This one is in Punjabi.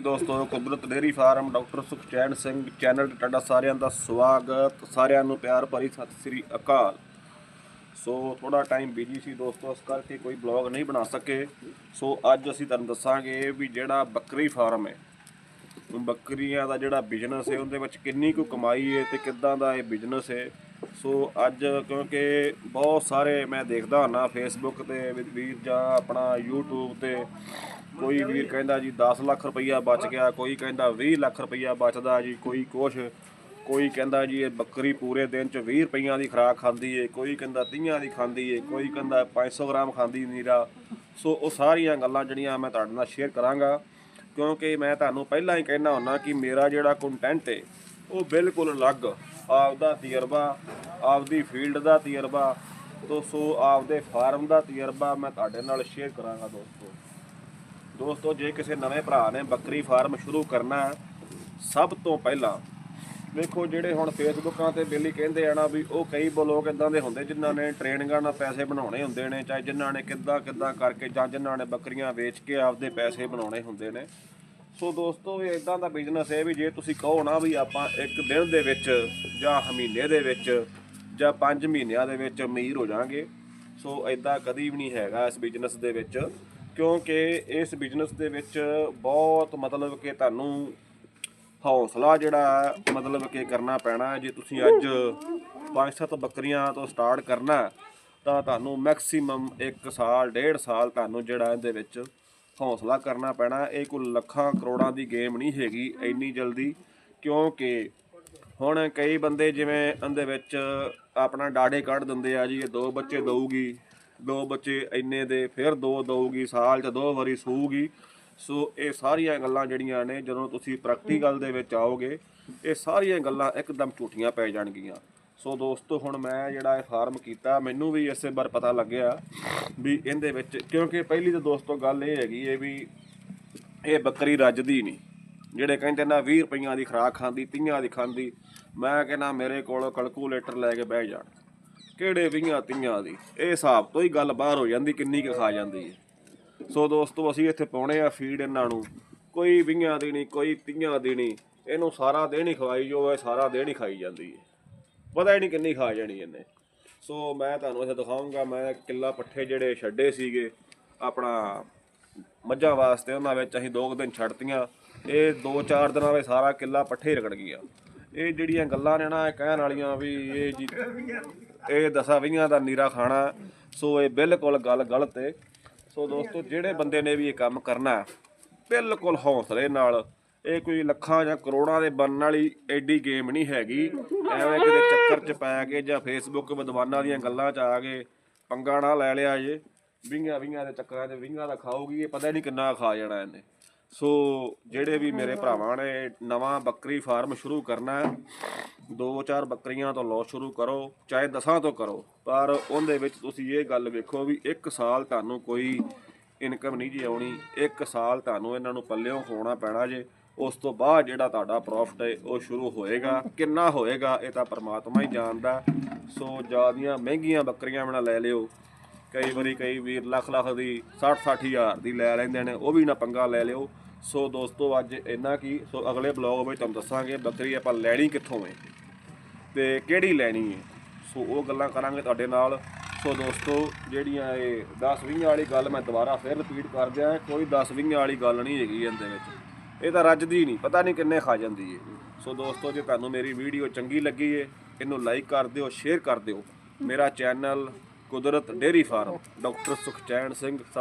ਦੋਸਤੋ, Kudrat dairy farm doctor Sukhchain Singh channel ਤੇ ਤੁਹਾਡਾ ਸਾਰਿਆਂ ਦਾ ਸਵਾਗਤ, ਸਾਰਿਆਂ ਨੂੰ ਪਿਆਰ ਭਰੀ ਸਤਿ ਸ੍ਰੀ ਅਕਾਲ। ਸੋ ਥੋੜਾ ਟਾਈਮ ਬਿਜ਼ੀ ਸੀ ਦੋਸਤੋ, ਇਸ ਕਰਕੇ ਕੋਈ ਬਲੌਗ ਨਹੀਂ ਬਣਾ ਸਕੇ। ਸੋ, ਅੱਜ ਅਸੀਂ ਤੁਹਾਨੂੰ ਦੱਸਾਂਗੇ ਵੀ ਜਿਹੜਾ ਬੱਕਰੀ ਫਾਰਮ ਹੈ ਬੱਕਰੀਆਂ ਦਾ ਜਿਹੜਾ ਬਿਜ਼ਨਸ ਹੈ, ਉਹਦੇ ਵਿੱਚ ਕਿੰਨੀ ਕੁ ਕਮਾਈ ਹੈ ਤੇ ਕਿੱਦਾਂ ਦਾ ਇਹ ਬਿਜ਼ਨਸ ਹੈ। ਸੋ, ਅੱਜ ਕਿਉਂਕਿ ਬਹੁਤ ਸਾਰੇ ਮੈਂ ਦੇਖਦਾ ਹੁੰਨਾ ਫੇਸਬੁੱਕ ਤੇ ਵੀਰ ਜਾਂ ਆਪਣਾ YouTube ਤੇ ਕੋਈ ਵੀਰ ਕਹਿੰਦਾ ਜੀ 10 ਲੱਖ ਰੁਪਈਆ ਬਚ ਗਿਆ, ਕੋਈ ਕਹਿੰਦਾ 20 ਲੱਖ ਰੁਪਈਆ ਬਚਦਾ ਜੀ, ਕੋਈ ਕੁਛ, ਕੋਈ ਕਹਿੰਦਾ ਜੀ ਇਹ ਬੱਕਰੀ ਪੂਰੇ ਦਿਨ ਚ 20 ਰੁਪਈਆਂ ਦੀ ਖੁਰਾਕ ਖਾਂਦੀ ਏ, ਕੋਈ ਕਹਿੰਦਾ 30 ਦੀ ਖਾਂਦੀ ਏ, ਕੋਈ ਕਹਿੰਦਾ 500 ਗ੍ਰਾਮ ਖਾਂਦੀ ਨੀਰਾ। ਸੋ ਉਹ ਸਾਰੀਆਂ ਗੱਲਾਂ ਜਿਹੜੀਆਂ ਮੈਂ ਤੁਹਾਡੇ ਨਾਲ ਸ਼ੇਅਰ ਕਰਾਂਗਾ, ਕਿਉਂਕਿ ਮੈਂ ਤੁਹਾਨੂੰ ਪਹਿਲਾਂ ਹੀ ਕਹਿਣਾ ਹੁੰਨਾ ਕਿ ਮੇਰਾ ਜਿਹੜਾ ਕੰਟੈਂਟ ਏ, ਉਹ ਬਿਲਕੁਲ ਅਲੱਗ, ਆਪਦਾ ਤਜਰਬਾ, ਆਪਦੀ ਫੀਲਡ ਦਾ ਤਜਰਬਾ, ਤੋ ਸੋ ਆਪਦੇ ਫਾਰਮ ਦਾ ਤਜਰਬਾ ਮੈਂ ਤੁਹਾਡੇ ਨਾਲ ਸ਼ੇਅਰ ਕਰਾਂਗਾ ਦੋਸਤੋ। ਦੋਸਤੋ, ਜੇ ਕਿਸੇ ਨਵੇਂ ਭਰਾ ਨੇ ਬੱਕਰੀ ਫਾਰਮ ਸ਼ੁਰੂ ਕਰਨਾ ਸਭ ਤੋਂ ਪਹਿਲਾਂ ਵੇਖੋ ਜਿਹੜੇ ਹੁਣ ਫੇਸਬੁੱਕਾਂ ਤੇ ਬੇਲੀ ਕਹਿੰਦੇ ਆ ਨਾ ਵੀ ਉਹ ਕਈ ਲੋਕ ਇਦਾਂ ਦੇ ਹੁੰਦੇ ਜਿਨ੍ਹਾਂ ਨੇ ਟ੍ਰੇਨਿੰਗਾਂ ਨਾਲ ਪੈਸੇ ਬਣਾਉਣੇ ਹੁੰਦੇ ਨੇ, ਚਾਹੇ ਜਿਨ੍ਹਾਂ ਨੇ ਕਿੱਦਾਂ ਕਿੱਦਾਂ ਕਰਕੇ ਜਾਂ ਜਿਨ੍ਹਾਂ ਨੇ ਬੱਕਰੀਆਂ ਵੇਚ ਕੇ ਆਪਦੇ ਪੈਸੇ ਬਣਾਉਣੇ ਹੁੰਦੇ ਨੇ। ਸੋ ਦੋਸਤੋ, ਇਹ ਇਦਾਂ ਦਾ ਬਿਜ਼ਨਸ ਹੈ ਵੀ ਜੇ ਤੁਸੀਂ ਕਹੋ ਨਾ ਵੀ ਆਪਾਂ ਇੱਕ ਦਿਨ ਦੇ ਵਿੱਚ ਜਾਂ ਮਹੀਨੇ ਦੇ ਵਿੱਚ ਜਾਂ 5 ਮਹੀਨਿਆਂ ਦੇ ਵਿੱਚ ਅਮੀਰ ਹੋ ਜਾਾਂਗੇ। ਸੋ ਇਦਾਂ ਕਦੀ ਵੀ ਨਹੀਂ ਹੈਗਾ ਇਸ ਬਿਜ਼ਨਸ ਦੇ ਵਿੱਚ, ਕਿਉਂਕਿ ਇਸ ਬਿਜ਼ਨਸ ਦੇ ਵਿੱਚ ਬਹੁਤ ਮਤਲਬ ਕਿ ਤੁਹਾਨੂੰ ਹੌਸਲਾ ਜਿਹੜਾ ਮਤਲਬ ਕਿ ਕਰਨਾ ਪੈਣਾ ਜੇ ਤੁਸੀਂ ਅੱਜ 5-7 ਬੱਕਰੀਆਂ ਤੋਂ ਸਟਾਰਟ ਕਰਨਾ ਤਾਂ ਤੁਹਾਨੂੰ ਮੈਕਸਿਮਮ 1 ਸਾਲ 1.5 ਸਾਲ ਤੁਹਾਨੂੰ ਜਿਹੜਾ ਇਹਦੇ ਵਿੱਚ ਹੌਸਲਾ ਕਰਨਾ ਪੈਣਾ ਇਹ ਕੋਈ ਲੱਖਾਂ ਕਰੋੜਾਂ ਦੀ ਗੇਮ ਨਹੀਂ ਹੈਗੀ ਇੰਨੀ ਜਲਦੀ, ਕਿਉਂਕਿ ਹੁਣ ਕਈ ਬੰਦੇ ਜਿਵੇਂ ਇਹਦੇ ਵਿੱਚ ਆਪਣਾ ਡਾੜੇ ਕੱਢ ਦਿੰਦੇ ਆ ਜੀ, ਇਹ ਦੋ ਬੱਚੇ ਦਊਗੀ, ਦੋ ਬੱਚੇ ਇੰਨੇ ਦੇ, ਫਿਰ ਦੋ ਦਊਗੀ, ਸਾਲ 'ਚ ਦੋ ਵਾਰੀ ਸੂਗੀ ਸੋ ਇਹ ਸਾਰੀਆਂ ਗੱਲਾਂ ਜਿਹੜੀਆਂ ਨੇ, ਜਦੋਂ ਤੁਸੀਂ ਪ੍ਰੈਕਟੀਕਲ ਦੇ ਵਿੱਚ ਆਓਗੇ, ਇਹ ਸਾਰੀਆਂ ਗੱਲਾਂ ਇੱਕਦਮ ਝੂਠੀਆਂ ਪੈ ਜਾਣਗੀਆਂ। ਸੋ ਦੋਸਤੋ, ਹੁਣ ਮੈਂ ਜਿਹੜਾ ਇਹ ਫਾਰਮ ਕੀਤਾ, ਮੈਨੂੰ ਵੀ ਇਸੇ ਵਾਰ ਪਤਾ ਲੱਗਿਆ ਵੀ ਇਹਦੇ ਵਿੱਚ, ਕਿਉਂਕਿ ਪਹਿਲੀ ਤਾਂ ਦੋਸਤੋ ਗੱਲ ਇਹ ਹੈਗੀ ਹੈ ਵੀ ਇਹ ਬੱਕਰੀ ਰੱਜਦੀ ਨਹੀਂ। ਜਿਹੜੇ ਕਹਿੰਦੇ ਨਾ 20 ਰੁਪਈਆਂ ਦੀ ਖਰਾਕ ਖਾਂਦੀ 30 ਦੀ ਖਾਂਦੀ, ਮੈਂ ਕਹਿੰਦਾ ਮੇਰੇ ਕੋਲ ਕੈਲਕੂਲੇਟਰ ਲੈ ਕੇ ਬਹਿ ਜਾਣ। ਕਿਹੜੇ 20 30 ਦੀ? ਇਹ ਹਿਸਾਬ ਤੋਂ ਹੀ ਗੱਲ ਬਾਹਰ ਹੋ ਜਾਂਦੀ, ਕਿੰਨੀ ਕੁ ਖਾ ਜਾਂਦੀ ਹੈ। ਸੋ ਦੋਸਤੋ, ਅਸੀਂ ਇੱਥੇ ਪਾਉਣੇ ਆ ਫੀਡ ਇਹਨਾਂ ਨੂੰ। ਕੋਈ 20 ਦੀ ਕੋਈ 30 ਦੀ ਨਹੀਂ। ਇਹਨੂੰ ਸਾਰਾ ਦਿਨ ਹੀ ਖਵਾਈ ਜੋ ਇਹ ਸਾਰਾ ਦਿਨ ਹੀ ਖਾਈ ਜਾਂਦੀ ਹੈ। ਪਤਾ ਹੀ ਨਹੀਂ ਕਿੰਨੀ ਖਾ ਜਾਣੀ ਇਹਨੇ। ਸੋ ਮੈਂ ਤੁਹਾਨੂੰ ਇੱਥੇ ਦਿਖਾਉਂਗਾ ਮੈਂ ਕਿੱਲਾ ਪੱਠੇ ਜਿਹੜੇ ਛੱਡੇ ਸੀਗੇ ਆਪਣਾ ਮੱਝਾਂ ਵਾਸਤੇ, ਉਹਨਾਂ ਵਿੱਚ ਅਸੀਂ ਦੋ ਕੁ ਦਿਨ ਛੱਡਤੀਆਂ। ਇਹ 2-4 ਦਿਨਾਂ ਵਿੱਚ ਸਾਰਾ ਕਿੱਲਾ ਪੱਠੇ ਰਗੜ ਗਿਆ ਇਹ ਜਿਹੜੀਆਂ ਗੱਲਾਂ ਨੇ ਨਾ, ਇਹ ਕਹਿਣ ਵਾਲੀਆਂ ਵੀ ਇਹ ਜੀ ਇਹ ਦਸਾਂ ਵੀਹਾਂ ਦਾ ਨੀਰਾ ਖਾਣਾ। ਸੋ ਇਹ ਬਿਲਕੁਲ ਗੱਲ ਗਲਤ ਹੈ ਸੋ ਦੋਸਤੋ, ਜਿਹੜੇ ਬੰਦੇ ਨੇ ਵੀ ਇਹ ਕੰਮ ਕਰਨਾ ਬਿਲਕੁਲ ਹੌਸਲੇ ਨਾਲ, ਇਹ ਕੋਈ ਲੱਖਾਂ ਜਾਂ ਕਰੋੜਾਂ ਦੇ ਬਣਨ ਵਾਲੀ ਐਡੀ ਗੇਮ ਨਹੀਂ ਹੈਗੀ। ਐਵੇਂ ਕਿਤੇ ਚੱਕਰ 'ਚ ਪੈ ਕੇ ਜਾਂ ਫੇਸਬੁੱਕ ਵਿਦਵਾਨਾਂ ਦੀਆਂ ਗੱਲਾਂ 'ਚ ਆ ਕੇ ਪੰਗਾ ਨਾ ਲੈ ਲਿਆ ਜੇ। ਵੀਹਾਂ ਵੀਹਾਂ ਦੇ ਚੱਕਰਾਂ 'ਚ ਵੀਹਾਂ ਦਾ ਖਾਊਗੀ, ਇਹ ਪਤਾ ਨਹੀਂ ਕਿੰਨਾ ਖਾ ਜਾਣਾ ਇਹਨੇ। ਸੋ ਜਿਹੜੇ ਵੀ ਮੇਰੇ ਭਰਾਵਾਂ ਨੇ ਨਵਾਂ ਬੱਕਰੀ ਫਾਰਮ ਸ਼ੁਰੂ ਕਰਨਾ ਹੈ, ਦੋ ਚਾਰ ਬੱਕਰੀਆਂ ਤੋਂ ਲੋ ਸ਼ੁਰੂ ਕਰੋ, ਚਾਹੇ ਦਸਾਂ ਤੋਂ ਕਰੋ, ਪਰ ਉਹਦੇ ਵਿੱਚ ਤੁਸੀਂ ਇਹ ਗੱਲ ਵੇਖੋ ਵੀ ਇੱਕ ਸਾਲ ਤੁਹਾਨੂੰ ਕੋਈ ਇਨਕਮ ਨਹੀਂ ਜੀ ਆਉਣੀ, ਇੱਕ ਸਾਲ ਤੁਹਾਨੂੰ ਇਹਨਾਂ ਨੂੰ ਪੱਲਿਓਂ ਖੋਣਾ ਪੈਣਾ ਜੇ, ਉਸ ਤੋਂ ਬਾਅਦ ਜਿਹੜਾ ਤੁਹਾਡਾ ਪ੍ਰੋਫਿਟ ਹੈ, ਉਹ ਸ਼ੁਰੂ ਹੋਏਗਾ, ਕਿੰਨਾ ਹੋਏਗਾ, ਇਹ ਤਾਂ ਪਰਮਾਤਮਾ ਹੀ ਜਾਣਦਾ, ਸੋ ਜਿਆਦੀਆਂ ਮਹਿੰਗੀਆਂ ਬੱਕਰੀਆਂ ਬਣਾ ਲੈ ਲਿਓ ਕਈ ਵਾਰੀ ਕਈ ਵੀਰ ਲੱਖ ਲੱਖ ਦੀ 60 60 ਹਜ਼ਾਰ ਦੀ ਲੈ ਲੈਂਦੇ ਨੇ, ਉਹ ਵੀ ਨਾ ਪੰਗਾ ਲੈ ਲਿਓ। ਸੋ ਦੋਸਤੋ, ਅੱਜ ਇੰਨਾ ਕੀ, ਸੋ ਅਗਲੇ ਬਲੌਗ ਵਿੱਚ ਤੁਹਾਨੂੰ ਦੱਸਾਂਗੇ ਬੱਕਰੀ ਆਪਾਂ ਲੈਣੀ ਕਿੱਥੋਂ ਹੈ ਤੇ ਕਿਹੜੀ ਲੈਣੀ ਹੈ। ਸੋ ਉਹ ਗੱਲਾਂ ਕਰਾਂਗੇ ਤੁਹਾਡੇ ਨਾਲ। ਸੋ ਦੋਸਤੋ, ਜਿਹੜੀਆਂ ਇਹ 10 20 ਵਾਲੀ ਗੱਲ ਮੈਂ ਦੁਬਾਰਾ ਫਿਰ ਰਿਪੀਟ ਕਰ ਦਿਆਂ, ਕੋਈ 10 20 ਵਾਲੀ ਗੱਲ ਨਹੀਂ ਹੈਗੀ ਇਹਦੇ ਵਿੱਚ। ਇਹ ਤਾਂ ਰੱਜਦੀ ਨਹੀਂ, ਪਤਾ ਨਹੀਂ ਕਿੰਨੇ ਖਾ ਜਾਂਦੀ ਹੈ ਸੋ ਦੋਸਤੋ, ਜੇ ਤੁਹਾਨੂੰ ਮੇਰੀ ਵੀਡੀਓ ਚੰਗੀ ਲੱਗੀ ਹੈ ਇਹਨੂੰ ਲਾਈਕ ਕਰ ਦਿਓ ਸ਼ੇਅਰ ਕਰ ਦਿਓ। ਮੇਰਾ channel Kudrat dairy farm doctor Sukhchain Singh